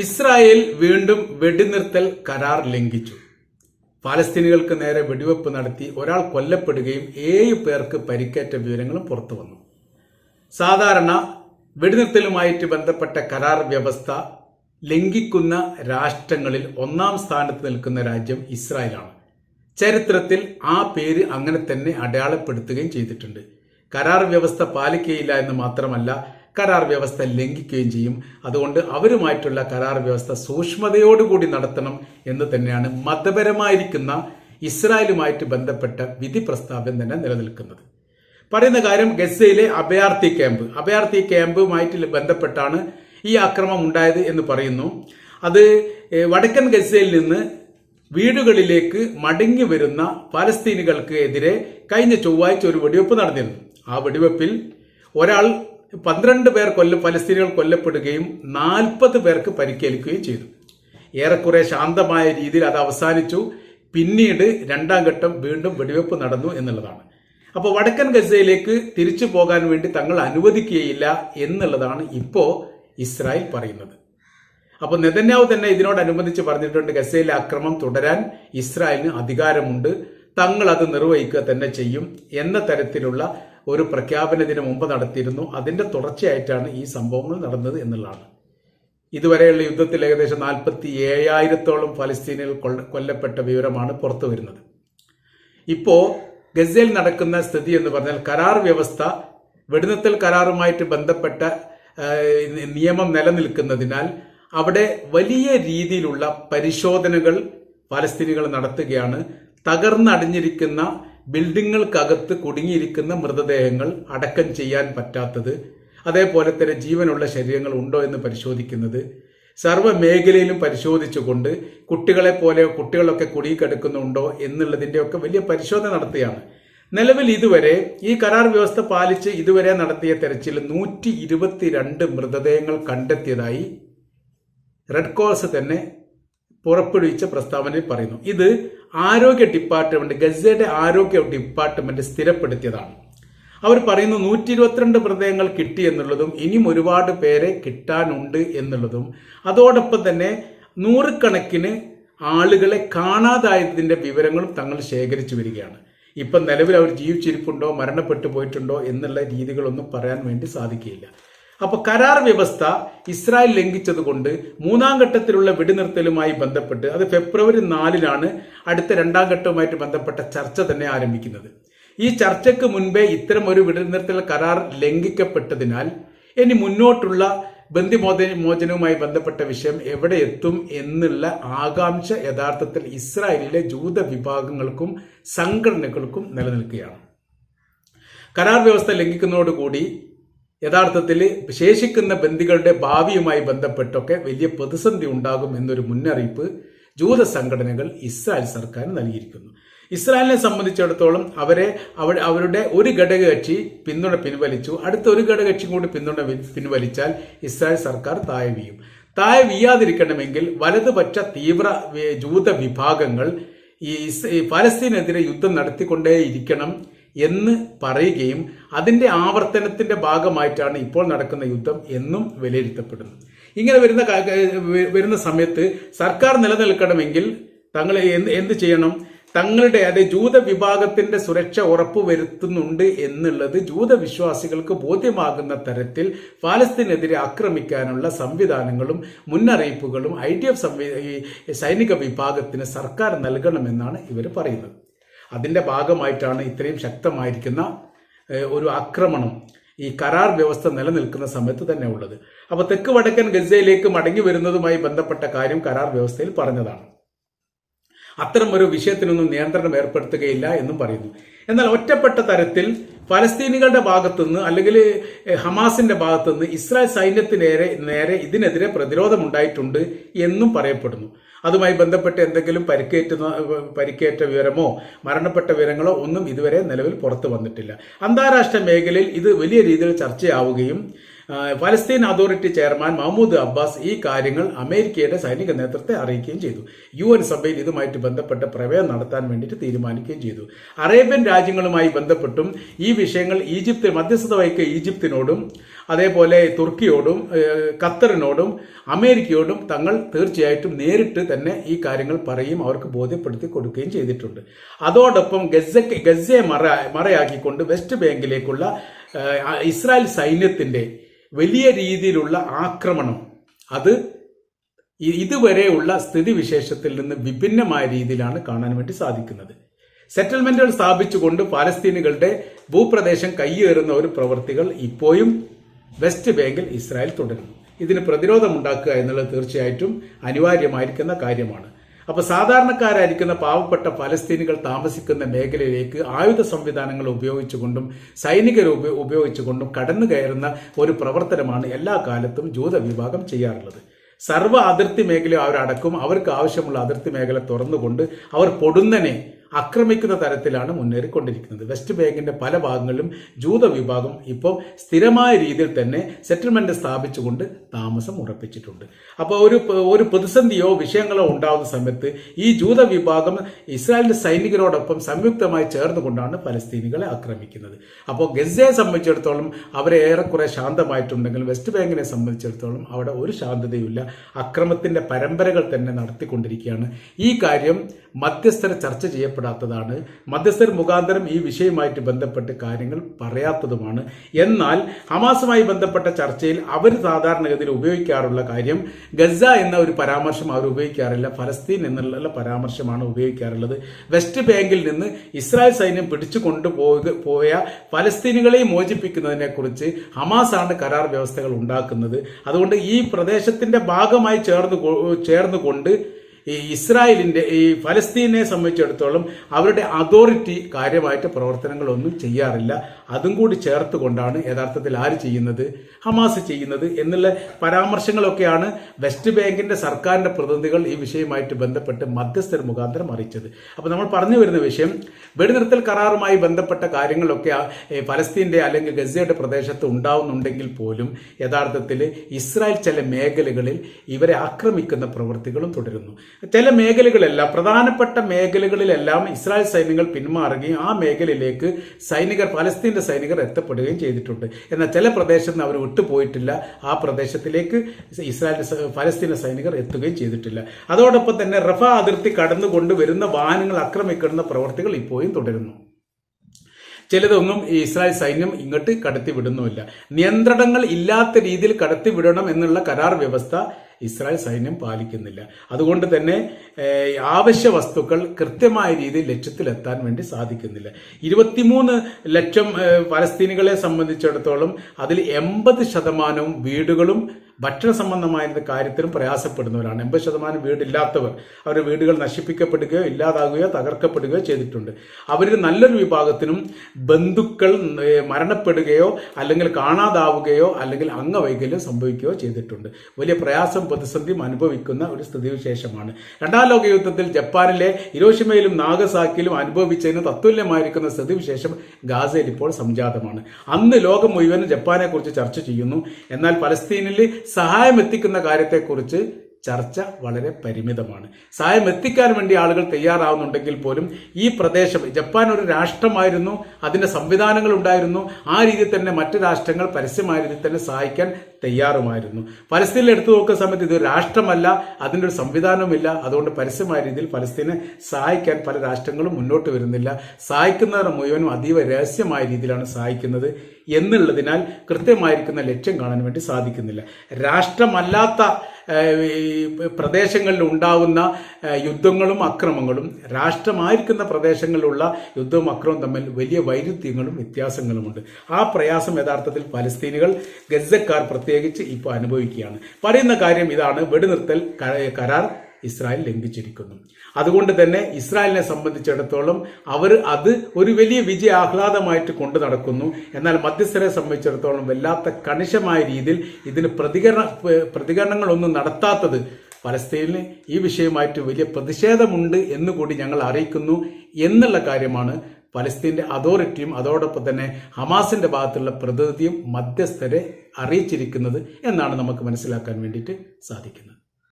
Israel വീണ്ടും വെടിനിർത്തൽ കരാർ ലംഘിച്ചു. പാലസ്തീനികൾക്ക് നേരെ വെടിവെപ്പ് നടത്തി ഒരാൾ കൊല്ലപ്പെടുകയും ഏഴ് പേർക്ക് പരിക്കേറ്റ വിവരങ്ങളും പുറത്തു വന്നു. സാധാരണ വെടിനിർത്തലുമായിട്ട് ബന്ധപ്പെട്ട കരാർ വ്യവസ്ഥ ലംഘിക്കുന്ന രാഷ്ട്രങ്ങളിൽ ഒന്നാം സ്ഥാനത്ത് നിൽക്കുന്ന രാജ്യം ഇസ്രായേലാണ്. ചരിത്രത്തിൽ ആ പേര് അങ്ങനെ തന്നെ അടയാളപ്പെടുത്തുകയും ചെയ്തിട്ടുണ്ട്. കരാർ വ്യവസ്ഥ പാലിക്കുകയില്ല എന്ന് മാത്രമല്ല കരാർ വ്യവസ്ഥ ലംഘിക്കുകയും ചെയ്യും. അതുകൊണ്ട് അവരുമായിട്ടുള്ള കരാർ വ്യവസ്ഥ സൂക്ഷ്മതയോടുകൂടി നടത്തണം എന്ന് തന്നെയാണ് മതപരമായിരിക്കുന്ന ഇസ്രായേലുമായിട്ട് ബന്ധപ്പെട്ട വിധി പ്രസ്താവന തന്നെ നിലനിൽക്കുന്നത്. പറയുന്ന കാര്യം ഗസയിലെ അഭയാർത്ഥി ക്യാമ്പ്. അഭയാർത്ഥി ക്യാമ്പുമായിട്ട് ബന്ധപ്പെട്ടാണ് ഈ ആക്രമം ഉണ്ടായത് എന്ന് പറയുന്നു. അത് വടക്കൻ ഗസയിൽ നിന്ന് വീടുകളിലേക്ക് മടങ്ങി വരുന്ന പാലസ്തീനികൾക്ക് എതിരെ കഴിഞ്ഞ ചൊവ്വാഴ്ച ഒരു വെടിവെപ്പ് നടന്നിരുന്നു. ആ വെടിവെപ്പിൽ ഒരാൾ പന്ത്രണ്ട് പേർ കൊല്ല ഫലസ്തീനികൾ കൊല്ലപ്പെടുകയും നാൽപ്പത് പേർക്ക് പരിക്കേൽക്കുകയും ചെയ്തു. ഏറെക്കുറെ ശാന്തമായ രീതിയിൽ അത് അവസാനിച്ചു. പിന്നീട് രണ്ടാം ഘട്ടം വീണ്ടും വെടിവെപ്പ് നടന്നു എന്നുള്ളതാണ്. അപ്പോൾ വടക്കൻ ഗസയിലേക്ക് തിരിച്ചു പോകാൻ വേണ്ടി തങ്ങൾ അനുവദിക്കുകയില്ല എന്നുള്ളതാണ് ഇപ്പോൾ ഇസ്രായേൽ പറയുന്നത്. അപ്പോൾ നെതന്യാവ് തന്നെ ഇതിനോടനുബന്ധിച്ച് പറഞ്ഞിട്ടുണ്ട് ഗസയിലെ അക്രമം തുടരാൻ ഇസ്രായേലിന് അധികാരമുണ്ട്. തങ്ങൾ അത് നിർവഹിക്കുക തന്നെ ചെയ്യും. എന്ന തരത്തിലുള്ള ഒരു പ്രഖ്യാപന ദിനം മുമ്പ് നടത്തിയിരുന്നു. അതിന്റെ തുടർച്ചയായിട്ടാണ് ഈ സംഭവങ്ങൾ നടന്നത് എന്നുള്ളതാണ്. ഇതുവരെയുള്ള യുദ്ധത്തിൽ ഏകദേശം നാൽപ്പത്തി ഏഴായിരത്തോളം ഫലസ്തീനികൾ കൊല്ല- കൊല്ലപ്പെട്ട വിവരമാണ് പുറത്തു വരുന്നത്. ഇപ്പോ ഗസയിൽ നടക്കുന്ന സ്ഥിതി എന്ന് പറഞ്ഞാൽ കരാർ വ്യവസ്ഥ വെടിനിർത്തൽ കരാറുമായിട്ട് ബന്ധപ്പെട്ട നിയമം നിലനിൽക്കുന്നതിനാൽ അവിടെ വലിയ രീതിയിലുള്ള പരിശോധനകൾ ഫലസ്തീനികൾ നടത്തുകയാണ്. തകർന്നടിഞ്ഞിരിക്കുന്ന ബിൽഡിങ്ങുകൾക്കകത്ത് കുടുങ്ങിയിരിക്കുന്ന മൃതദേഹങ്ങൾ അടക്കം ചെയ്യാൻ പറ്റാത്തത് അതേപോലെ തന്നെ ജീവനുള്ള ശരീരങ്ങൾ ഉണ്ടോ എന്ന് പരിശോധിക്കുന്നത് സർവ മേഖലയിലും പരിശോധിച്ചുകൊണ്ട് കുട്ടികളെ പോലെ കുട്ടികളൊക്കെ കുടുങ്ങിക്കിടക്കുന്നുണ്ടോ എന്നുള്ളതിന്റെയൊക്കെ വലിയ പരിശോധന നടത്തുകയാണ് നിലവിൽ ഇതുവരെ ഈ കരാർ വ്യവസ്ഥ പാലിച്ച് ഇതുവരെ നടത്തിയ തെരച്ചിൽ നൂറ്റി ഇരുപത്തിരണ്ട് മൃതദേഹങ്ങൾ കണ്ടെത്തിയതായി റെഡ് ക്രോസ് തന്നെ പുറപ്പെടുവിച്ച പ്രസ്താവനയിൽ പറയുന്നു. ഇത് ആരോഗ്യ ഡിപ്പാർട്ട്മെന്റ് ഗസയുടെ ആരോഗ്യ ഡിപ്പാർട്ട്മെന്റ് സ്ഥിരപ്പെടുത്തിയതാണ്. അവർ പറയുന്നു നൂറ്റി ഇരുപത്തിരണ്ട് മൃതദേഹങ്ങൾ കിട്ടി എന്നുള്ളതും ഇനിയും ഒരുപാട് പേരെ കിട്ടാനുണ്ട് എന്നുള്ളതും. അതോടൊപ്പം തന്നെ നൂറുകണക്കിന് ആളുകളെ കാണാതായതിന്റെ വിവരങ്ങളും തങ്ങൾ ശേഖരിച്ചു വരികയാണ്. ഇപ്പം നിലവിൽ അവർ ജീവിച്ചിരിപ്പുണ്ടോ മരണപ്പെട്ടു പോയിട്ടുണ്ടോ എന്നുള്ള രീതികളൊന്നും പറയാൻ വേണ്ടി സാധിക്കുകയില്ല. അപ്പോൾ കരാർ വ്യവസ്ഥ ഇസ്രായേൽ ലംഘിച്ചതുകൊണ്ട് മൂന്നാം ഘട്ടത്തിലുള്ള വെടിനിർത്തലുമായി ബന്ധപ്പെട്ട് അത് ഫെബ്രുവരി നാലിനാണ് അടുത്ത രണ്ടാം ഘട്ടവുമായിട്ട് ബന്ധപ്പെട്ട ചർച്ച തന്നെ ആരംഭിക്കുന്നത്. ഈ ചർച്ചയ്ക്ക് മുൻപേ ഇത്തരം ഒരു വെടിനിർത്തൽ കരാർ ലംഘിക്കപ്പെട്ടതിനാൽ ഇനി മുന്നോട്ടുള്ള ബന്ധിമോച മോചനവുമായി ബന്ധപ്പെട്ട വിഷയം എവിടെ എത്തും എന്നുള്ള ആകാംക്ഷ യഥാർത്ഥത്തിൽ ഇസ്രായേലിലെ ജൂത വിഭാഗങ്ങൾക്കും സംഘടനകൾക്കും നിലനിൽക്കുകയാണ്. കരാർ വ്യവസ്ഥ ലംഘിക്കുന്നതോടുകൂടി യഥാർത്ഥത്തിൽ ശേഷിക്കുന്ന ബന്ദികളുടെ ഭാവിയുമായി ബന്ധപ്പെട്ടൊക്കെ വലിയ പ്രതിസന്ധി ഉണ്ടാകും എന്നൊരു മുന്നറിയിപ്പ് ജൂത സംഘടനകൾ ഇസ്രായേൽ സർക്കാർ നൽകിയിരിക്കുന്നു. ഇസ്രായേലിനെ സംബന്ധിച്ചിടത്തോളം അവരെ അവ- അവരുടെ ഒരു ഘടകകക്ഷി പിന്തുണ പിൻവലിച്ചു. അടുത്ത ഒരു ഘടകകക്ഷി കൂടി പിന്തുണ പിൻവലിച്ചാൽ ഇസ്രായേൽ സർക്കാർ താഴെ വീയും. താഴെ വീയാതിരിക്കണമെങ്കിൽ വലതുപക്ഷ തീവ്ര ജൂത വിഭാഗങ്ങൾ ഈ പാലസ്തീനെതിരെ യുദ്ധം നടത്തിക്കൊണ്ടേയിരിക്കണം. എന്ന് പറയുകയും അതിന്റെ ആവർത്തനത്തിന്റെ ഭാഗമായിട്ടാണ് ഇപ്പോൾ നടക്കുന്ന യുദ്ധം എന്നും വിലയിരുത്തപ്പെടുന്നു. ഇങ്ങനെ വരുന്ന വരുന്ന സമയത്ത് സർക്കാർ നിലനിൽക്കണമെങ്കിൽ തങ്ങൾ എന്ത് എന്ത് ചെയ്യണം? തങ്ങളുടെ അത് ജൂത വിഭാഗത്തിന്റെ സുരക്ഷ ഉറപ്പുവരുത്തുന്നുണ്ട് എന്നുള്ളത് ജൂത വിശ്വാസികൾക്ക് ബോധ്യമാകുന്ന തരത്തിൽ ഫാലസ്തീനെതിരെ ആക്രമിക്കാനുള്ള സംവിധാനങ്ങളും മുന്നറിയിപ്പുകളും ഐ ഡി എഫ് സൈനിക വിഭാഗത്തിന് സർക്കാർ നൽകണമെന്നാണ് ഇവർ പറയുന്നത്. അതിന്റെ ഭാഗമായിട്ടാണ് ഇത്രയും ശക്തമായിരിക്കുന്ന ഒരു ആക്രമണം ഈ കരാർ വ്യവസ്ഥ നിലനിൽക്കുന്ന സമയത്ത് തന്നെ ഉള്ളത്. അപ്പോൾ തെക്ക് വടക്കൻ ഗസയിലേക്ക് മടങ്ങി വരുന്നതുമായി ബന്ധപ്പെട്ട കാര്യം കരാർ വ്യവസ്ഥയിൽ പറഞ്ഞതാണ്. അത്തരം ഒരു വിഷയത്തിനൊന്നും നിയന്ത്രണം ഏർപ്പെടുത്തുകയില്ല എന്നും പറയുന്നു. എന്നാൽ ഒറ്റപ്പെട്ട തരത്തിൽ ഫലസ്തീനികളുടെ ഭാഗത്തുനിന്ന് അല്ലെങ്കിൽ ഹമാസിന്റെ ഭാഗത്തുനിന്ന് ഇസ്രായേൽ സൈന്യത്തിനേരെ നേരെ ഇതിനെതിരെ പ്രതിരോധമുണ്ടായിട്ടുണ്ട് എന്നും പറയപ്പെടുന്നു. അതുമായി ബന്ധപ്പെട്ട് എന്തെങ്കിലും പരിക്കേറ്റുന്ന പരിക്കേറ്റ വിവരമോ മരണപ്പെട്ട വിവരങ്ങളോ ഒന്നും ഇതുവരെ നിലവിൽ പുറത്തു വന്നിട്ടില്ല. അന്താരാഷ്ട്ര മേഖലയിൽ ഇത് വലിയ രീതിയിൽ ചർച്ചയാവുകയും ഫലസ്തീൻ അതോറിറ്റി ചെയർമാൻ മഹ്മൂദ് അബ്ബാസ് ഈ കാര്യങ്ങൾ അമേരിക്കയുടെ സൈനിക നേതൃത്വത്തെ അറിയിക്കുകയും ചെയ്തു. യു എൻ സഭയിൽ ഇതുമായിട്ട് ബന്ധപ്പെട്ട പ്രമേയം നടത്താൻ വേണ്ടിയിട്ട് തീരുമാനിക്കുകയും ചെയ്തു. അറേബ്യൻ രാജ്യങ്ങളുമായി ബന്ധപ്പെട്ടും ഈ വിഷയങ്ങൾ ഈജിപ്ത് മധ്യസ്ഥത വഹിക്കുക ഈജിപ്തിനോടും അതേപോലെ തുർക്കിയോടും ഖത്തറിനോടും അമേരിക്കയോടും തങ്ങൾ തീർച്ചയായിട്ടും നേരിട്ട് തന്നെ ഈ കാര്യങ്ങൾ പറയും അവർക്ക് ബോധ്യപ്പെടുത്തി കൊടുക്കുകയും ചെയ്തിട്ടുണ്ട്. അതോടൊപ്പം ഗസക്ക് ഗസയെ മറ മറയാക്കിക്കൊണ്ട് വെസ്റ്റ് ബാങ്കിലേക്കുള്ള ഇസ്രായേൽ സൈന്യത്തിന്റെ വലിയ രീതിയിലുള്ള ആക്രമണം. അത് ഇതുവരെയുള്ള സ്ഥിതിവിശേഷത്തിൽ നിന്ന് വിഭിന്നമായ രീതിയിലാണ് കാണാൻ വേണ്ടി സാധിക്കുന്നത്. സെറ്റിൽമെന്റുകൾ സ്ഥാപിച്ചുകൊണ്ട് പാലസ്തീനുകളുടെ ഭൂപ്രദേശം കൈയേറുന്ന ഒരു പ്രവൃത്തികൾ ഇപ്പോഴും വെസ്റ്റ് ബാങ്കിൽ ഇസ്രായേൽ തുടരുന്നു. ഇതിന് പ്രതിരോധമുണ്ടാക്കുക എന്നുള്ളത് തീർച്ചയായിട്ടും അനിവാര്യമായിരിക്കുന്ന കാര്യമാണ്. അപ്പൊ സാധാരണക്കാരായിരിക്കുന്ന പാവപ്പെട്ട പലസ്തീനികൾ താമസിക്കുന്ന മേഖലയിലേക്ക് ആയുധ സംവിധാനങ്ങൾ ഉപയോഗിച്ചുകൊണ്ടും സൈനിക ഉപ- ഉപയോഗിച്ചുകൊണ്ടും കടന്നു കയറുന്ന ഒരു പ്രവർത്തനമാണ് എല്ലാ കാലത്തും ജൂത വിഭാഗം ചെയ്യാറുള്ളത്. സർവ അതിർത്തി മേഖല അവരടക്കും. അവർക്ക് ആവശ്യമുള്ള അതിർത്തി മേഖല തുറന്നുകൊണ്ട് അവർ പൊടുന്നനെ ആക്രമിക്കുന്ന തരത്തിലാണ് മുന്നേറിക്കൊണ്ടിരിക്കുന്നത്. വെസ്റ്റ് ബാങ്കിന്റെ പല ഭാഗങ്ങളിലും ജൂത വിഭാഗം ഇപ്പോൾ സ്ഥിരമായ രീതിയിൽ തന്നെ സെറ്റിൽമെന്റ് സ്ഥാപിച്ചുകൊണ്ട് താമസം ഉറപ്പിച്ചിട്ടുണ്ട്. അപ്പോൾ ഒരു ഒരു പ്രതിസന്ധിയോ വിഷയങ്ങളോ ഉണ്ടാകുന്ന സമയത്ത് ഈ ജൂത വിഭാഗം ഇസ്രായേലിന്റെ സൈനികരോടൊപ്പം സംയുക്തമായി ചേർന്നുകൊണ്ടാണ് പലസ്തീനികളെ ആക്രമിക്കുന്നത്. അപ്പോൾ ഗസയെ സംബന്ധിച്ചിടത്തോളം അവരെ ഏറെക്കുറെ ശാന്തമായിട്ടുണ്ടെങ്കിൽ വെസ്റ്റ് ബാങ്കിനെ സംബന്ധിച്ചിടത്തോളം അവിടെ ഒരു ശാന്തതയുമില്ല. അക്രമത്തിന്റെ പരമ്പരകൾ തന്നെ നടത്തിക്കൊണ്ടിരിക്കുകയാണ്. ഈ കാര്യം മധ്യസ്ഥരെ ചർച്ച ചെയ്യപ്പെടാത്തതാണ് മധ്യസ്ഥർ മുഖാന്തരം ഈ വിഷയവുമായിട്ട് ബന്ധപ്പെട്ട് കാര്യങ്ങൾ പറയാത്തതുമാണ്. എന്നാൽ ഹമാസുമായി ബന്ധപ്പെട്ട ചർച്ചയിൽ അവർ സാധാരണഗതിയിൽ ഉപയോഗിക്കാറുള്ള കാര്യം ഗസ എന്ന ഒരു പരാമർശം അവർ ഉപയോഗിക്കാറില്ല. ഫലസ്തീൻ എന്നുള്ള പരാമർശമാണ് ഉപയോഗിക്കാറുള്ളത്. വെസ്റ്റ് ബാങ്കിൽ നിന്ന് ഇസ്രായേൽ സൈന്യം പിടിച്ചു കൊണ്ടുപോക പോയ ഫലസ്തീനുകളെ മോചിപ്പിക്കുന്നതിനെ കുറിച്ച് ഹമാസാണ് കരാർ വ്യവസ്ഥകൾ ഉണ്ടാക്കുന്നത്. അതുകൊണ്ട് ഈ പ്രദേശത്തിന്റെ ഭാഗമായി ചേർന്ന് ചേർന്നുകൊണ്ട് ഈ ഇസ്രായേലിന്റെ ഈ ഫലസ്തീനെ സംബന്ധിച്ചിടത്തോളം അവരുടെ അതോറിറ്റി കാര്യമായിട്ട് പ്രവർത്തനങ്ങളൊന്നും ചെയ്യാറില്ല. അതും കൂടി ചേർത്തുകൊണ്ടാണ് യഥാർത്ഥത്തിൽ ആര് ചെയ്യുന്നത്? ഹമാസ് ചെയ്യുന്നത് എന്നുള്ള പരാമർശങ്ങളൊക്കെയാണ് വെസ്റ്റ് ബാങ്കിന്റെ സർക്കാരിന്റെ പ്രതിനിധികൾ ഈ വിഷയമായിട്ട് ബന്ധപ്പെട്ട് മധ്യസ്ഥർ മുഖാന്തരം അറിയിച്ചത്. അപ്പോൾ നമ്മൾ പറഞ്ഞു വരുന്ന വിഷയം വെടിനിർത്തൽ കരാറുമായി ബന്ധപ്പെട്ട കാര്യങ്ങളൊക്കെ ഫലസ്തീന്റെ അല്ലെങ്കിൽ ഗസയുടെ പ്രദേശത്ത് ഉണ്ടാവുന്നുണ്ടെങ്കിൽ പോലും യഥാർത്ഥത്തിൽ ഇസ്രായേൽ ചില മേഖലകളിൽ ഇവരെ ആക്രമിക്കുന്ന പ്രവൃത്തികളും തുടരുന്നു. ചില മേഖലകളെല്ലാം പ്രധാനപ്പെട്ട മേഖലകളിലെല്ലാം ഇസ്രായേൽ സൈന്യങ്ങൾ പിന്മാറുകയും ആ മേഖലയിലേക്ക് സൈനികർ പലസ്തീന്റെ സൈനികർ എത്തപ്പെടുകയും ചെയ്തിട്ടുണ്ട്. എന്നാൽ ചില പ്രദേശത്ത് അവർ വിട്ടുപോയിട്ടില്ല. ആ പ്രദേശത്തിലേക്ക് ഇസ്രായേൽ പലസ്തീന സൈനികർ എത്തുകയും ചെയ്തിട്ടില്ല. അതോടൊപ്പം തന്നെ റഫ അതിർത്തി കടന്നുകൊണ്ട് വരുന്ന വാഹനങ്ങൾ ആക്രമിക്കുന്ന പ്രവർത്തികൾ ഇപ്പോഴും തുടരുന്നു. ചിലതൊന്നും ഇസ്രായേൽ സൈന്യം ഇങ്ങോട്ട് കടത്തിവിടുന്നുമില്ല. നിയന്ത്രണങ്ങൾ ഇല്ലാത്ത രീതിയിൽ കടത്തിവിടണം എന്നുള്ള കരാർ വ്യവസ്ഥ ഇസ്രായേൽ സൈന്യം പാലിക്കുന്നില്ല. അതുകൊണ്ട് തന്നെ ആവശ്യ വസ്തുക്കൾ കൃത്യമായ രീതിയിൽ ലക്ഷ്യത്തിലെത്താൻ വേണ്ടി സാധിക്കുന്നില്ല. ഇരുപത്തിമൂന്ന് ലക്ഷം പലസ്തീനികളെ സംബന്ധിച്ചിടത്തോളം അതിൽ എൺപത് ശതമാനവും വീടുകളും ഭക്ഷണ സംബന്ധമായ കാര്യത്തിലും പ്രയാസപ്പെടുന്നവരാണ്. എൺപത് ശതമാനം വീടില്ലാത്തവർ. അവരുടെ വീടുകൾ നശിപ്പിക്കപ്പെടുകയോ ഇല്ലാതാകുകയോ തകർക്കപ്പെടുകയോ ചെയ്തിട്ടുണ്ട്. അവരിൽ നല്ലൊരു വിഭാഗത്തിനും ബന്ധുക്കൾ മരണപ്പെടുകയോ അല്ലെങ്കിൽ കാണാതാവുകയോ അല്ലെങ്കിൽ അംഗവൈകല്യം സംഭവിക്കുകയോ ചെയ്തിട്ടുണ്ട്. വലിയ പ്രയാസം പ്രതിസന്ധിയും അനുഭവിക്കുന്ന ഒരു സ്ഥിതിവിശേഷമാണ്. രണ്ടാം ലോക യുദ്ധത്തിൽ ജപ്പാനിലെ ഇരോഷിമയിലും നാഗസാക്കിയിലും അനുഭവിച്ചതിന് തത്തുല്യമായിരിക്കുന്ന സ്ഥിതിവിശേഷം ഗാസയിൽ ഇപ്പോൾ സംജാതമാണ്. അന്ന് ലോകം മുഴുവനും ജപ്പാനെക്കുറിച്ച് ചർച്ച ചെയ്യുന്നു. എന്നാൽ പലസ്തീനിൽ സഹായം എത്തിക്കുന്ന കാര്യത്തെക്കുറിച്ച് ചർച്ച വളരെ പരിമിതമാണ്. സഹായം എത്തിക്കാൻ വേണ്ടി ആളുകൾ തയ്യാറാവുന്നുണ്ടെങ്കിൽ പോലും ഈ പ്രദേശം ജപ്പാൻ ഒരു രാഷ്ട്രമായിരുന്നു അതിന്റെ സംവിധാനങ്ങൾ ഉണ്ടായിരുന്നു ആ രീതിയിൽ തന്നെ മറ്റു രാഷ്ട്രങ്ങൾ പരസ്യമായ രീതിയിൽ തന്നെ സഹായിക്കാൻ തയ്യാറുമായിരുന്നു. പലസ്തീനിൽ എടുത്തു നോക്കുന്ന സമയത്ത് ഇതൊരു രാഷ്ട്രമല്ല അതിന്റെ ഒരു സംവിധാനവുമില്ല അതുകൊണ്ട് പരസ്യമായ രീതിയിൽ പലസ്തീനെ സഹായിക്കാൻ പല രാഷ്ട്രങ്ങളും മുന്നോട്ട് വരുന്നില്ല. സഹായിക്കുന്നവർ മുഴുവനും അതീവ രഹസ്യമായ രീതിയിലാണ് സഹായിക്കുന്നത് എന്നുള്ളതിനാൽ കൃത്യമായിരിക്കുന്ന ലക്ഷ്യം കാണാൻ വേണ്ടി സാധിക്കുന്നില്ല. രാഷ്ട്രമല്ലാത്ത പ്രദേശങ്ങളിൽ ഉണ്ടാവുന്ന യുദ്ധങ്ങളും അക്രമങ്ങളും രാഷ്ട്രമായിരിക്കുന്ന പ്രദേശങ്ങളിലുള്ള യുദ്ധവും അക്രമവും തമ്മിൽ വലിയ വൈരുദ്ധ്യങ്ങളും വ്യത്യാസങ്ങളുമുണ്ട്. ആ പ്രയാസം യഥാർത്ഥത്തിൽ പലസ്തീനികൾ ഗസക്കാർ പ്രത്യേകിച്ച് ഇപ്പോൾ അനുഭവിക്കുകയാണ്. പറയുന്ന കാര്യം ഇതാണ്. വെടിനിർത്തൽ കരാർ ഇസ്രായേൽ ലംഘിച്ചിരിക്കുന്നു. അതുകൊണ്ട് തന്നെ ഇസ്രായേലിനെ സംബന്ധിച്ചിടത്തോളം അവർ അത് ഒരു വലിയ വിജയ ആഹ്ലാദമായിട്ട് കൊണ്ടു നടക്കുന്നു. എന്നാൽ മധ്യസ്ഥരെ സംബന്ധിച്ചിടത്തോളം വല്ലാത്ത കണിശമായ രീതിയിൽ ഇതിന് പ്രതികരണ പ്രതികരണങ്ങളൊന്നും നടത്താത്തത് പലസ്തീനിൽ ഈ വിഷയമായിട്ട് വലിയ പ്രതിഷേധമുണ്ട് എന്നുകൂടി ഞങ്ങൾ അറിയിക്കുന്നു എന്നുള്ള കാര്യമാണ് പലസ്തീന്റെ അതോറിറ്റിയും അതോടൊപ്പം തന്നെ ഹമാസിന്റെ ഭാഗത്തുള്ള പ്രതിനിധിയും മധ്യസ്ഥരെ അറിയിച്ചിരിക്കുന്നത് എന്നാണ് നമുക്ക് മനസ്സിലാക്കാൻ വേണ്ടിയിട്ട് സാധിക്കുന്നത്.